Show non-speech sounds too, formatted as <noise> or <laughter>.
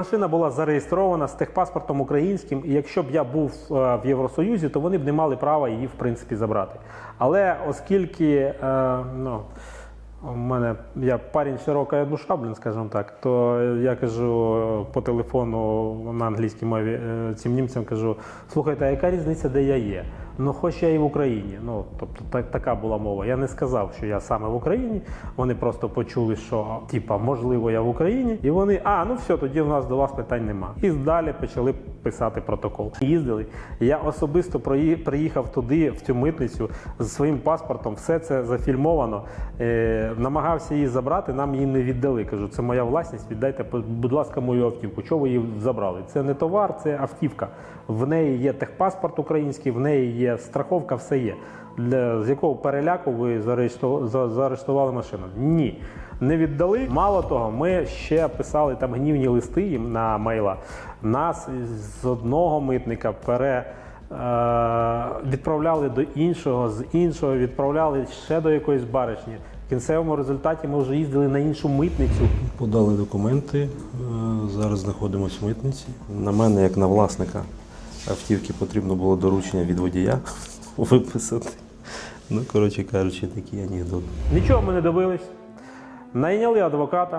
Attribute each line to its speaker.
Speaker 1: Машина була зареєстрована з техпаспортом українським, і якщо б я був е, в Євросоюзі, то вони б не мали права її в принципі забрати. Але оскільки е, ну, у мене я парень широка душа, блін, скажімо так, то я кажу по телефону на англійській мові е, цим німцям кажу: слухайте, а яка різниця, де я є? Ну, хоч я і в Україні. Ну, тобто так, така була мова. Я не сказав, що я саме в Україні. Вони просто почули, що типа, можливо, я в Україні, і вони, а ну все, тоді в нас до вас питань нема. І далі почали писати протокол. Їздили. Я особисто приїхав туди, в цю митницю, з своїм паспортом. Все це зафільмовано. Е, намагався її забрати, нам її не віддали. Кажу, це моя власність. Віддайте, будь ласка, мою автівку. Чого ви її забрали? Це не товар, це автівка. В неї є техпаспорт український, в неї є страховка, все є. Для з якого переляку ви заарештували машину? Ні. Не віддали. Мало того, ми ще писали там гнівні листи їм на мейла. Нас з одного митника пере. е, Відправляли до іншого, з іншого відправляли ще до якоїсь баришні. В кінцевому результаті ми вже їздили на іншу митницю.
Speaker 2: Подали документи. е, Зараз знаходимося в митниці. На мене, як на власника автівки, потрібно було доручення від водія <laughs> виписати. Ну, коротше кажучи, такий анекдот.
Speaker 1: Нічого ми не добились. Найняли адвоката,